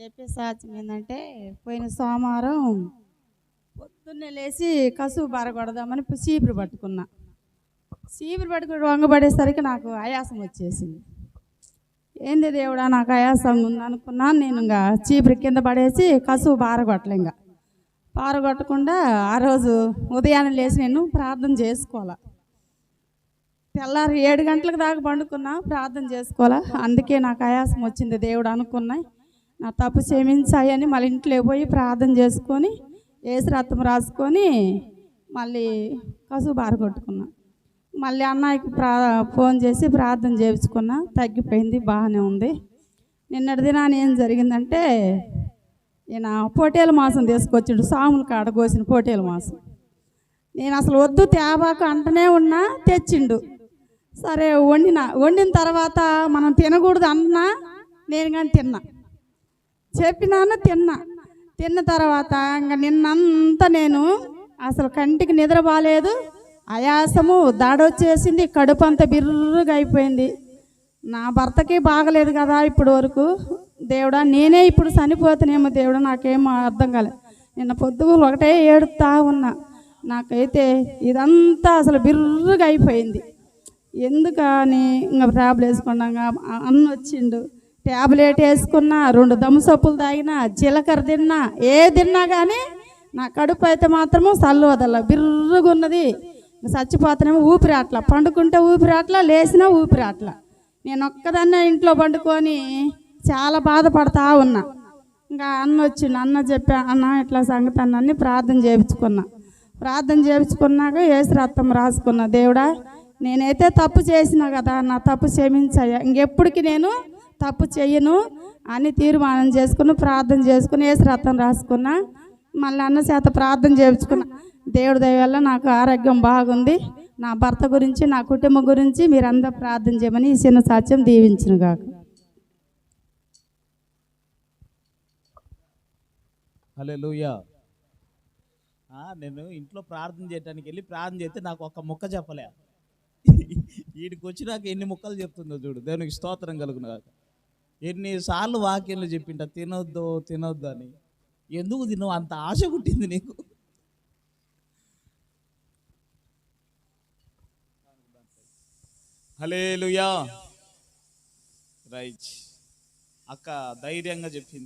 చెప్పే సాధ్యం ఏంటంటే పోయిన సోమవారం పొద్దున్నే లేచి కసువు బారగొడదామని చీపురు పట్టుకున్నా. చీపురు పట్టుకుని వంగబడేసరికి నాకు ఆయాసం వచ్చేసింది. ఏంది దేవుడా నాకు ఆయాసం ఉంది అనుకున్నాను నేను ఇంకా చీపురు కింద పడేసి కసువు బారగొట్టలే ఇంకా. పారగొట్టకుండా ఆ రోజు ఉదయాన్నే లేచి నేను ప్రార్థన చేసుకోవాలా. తెల్లారి ఏడు గంటలకు దాకా పండుకున్నా ప్రార్థన చేసుకోవాలా. అందుకే నాకు ఆయాసం వచ్చింది దేవుడు అనుకున్నాయి. నా తప్పు క్షమించాయని మళ్ళీ ఇంట్లో పోయి ప్రార్థన చేసుకొని ఏసు రాసుకొని మళ్ళీ కసువు బారగొట్టుకున్నా మళ్ళీ అన్నయ్యకి ప్రా ఫోన్ చేసి ప్రార్థన చేయించుకున్నా. తగ్గిపోయింది బాగానే ఉంది. నిన్నటి దినాన్ని ఏం జరిగిందంటే ఈయన పోటీల మాసం తీసుకొచ్చిండు సాములు కాడ కోసిన పోటీల మాసం. నేను అసలు వద్దు తేబాకు అంటనే ఉన్నా తెచ్చిండు. సరే వండిన. వండిన తర్వాత మనం తినకూడదు అన్నా నేను కానీ తిన్నా. చెప్పినాను తిన్నా. తిన్న తర్వాత ఇంకా నిన్నంతా నేను అసలు కంటికి నిద్ర బాగాలేదు ఆయాసము దాడొచ్చేసింది కడుపు అంతా బిర్రుగా అయిపోయింది. నా భర్తకి బాగలేదు కదా ఇప్పుడు వరకు. దేవుడా నేనే ఇప్పుడు చనిపోతానేమో దేవుడా నాకేమో అర్థం కాలేదు నిన్న పొద్దుగులు ఒకటే ఏడుతా ఉన్నా. నాకైతే ఇదంతా అసలు బిర్రుగా అయిపోయింది. ఎందుకని ఇంకా ట్రాబుల్ వేసుకున్నాక అన్న వచ్చిండు ట్యాబ్లెట్ వేసుకున్నా రెండు దమ్ము తాగినా జీలకర్ర తిన్నా ఏ తిన్నా కానీ నా కడుపు అయితే మాత్రము సల్లు వదల బిర్రుగున్నది. చచ్చిపోతానేమో ఊపిరి అట్లా పండుకుంటే ఊపిరి అట్లా లేచినా ఊపిరి అట్లా నేను ఒక్కదాన్నే ఇంట్లో పండుకొని చాలా బాధపడతా ఉన్నా. ఇంకా అన్న వచ్చిండు అన్న చెప్పా అన్న ఇట్లా సంగతి అన్నీ ప్రార్థన చేయించుకున్నా. ప్రార్థన చేయించుకున్నాక ఏసు రక్తం రాసుకున్నా దేవుడా నేనైతే తప్పు చేసినా కదా నా తప్పు క్షమించాయా ఇంకెప్పటికి నేను తప్పు చెయ్యను అని తీర్మానం చేసుకుని ప్రార్థన చేసుకుని ఏ శ్రతం రాసుకున్నా మళ్ళీ అన్న చేత ప్రార్థన చేయించుకున్నా. దేవుడి దయ వల్ల నాకు ఆరోగ్యం బాగుంది. నా భర్త గురించి నా కుటుంబం గురించి మీరందరూ ప్రార్థన చేయమని ఈ చిన్న సాక్ష్యం దీవించిన కాక హలో నేను ఇంట్లో ప్రార్థన చేయడానికి వెళ్ళి ప్రార్థన చేస్తే నాకు ఒక ముక్క చెప్పలే. వీడికి వచ్చినాక ఎన్ని ముక్కలు చెప్తుందో చూడు. దేవునికి స్తోత్రం కలుగును కాక ఎన్నిసార్లు వాక్యంలో చెప్పింట తినొద్దు తినొద్దు అని. ఎందుకు తినవు? అంత ఆశ పుట్టింది నీకు. Hallelujah right. అక్క ధైర్యంగా చెప్పింది.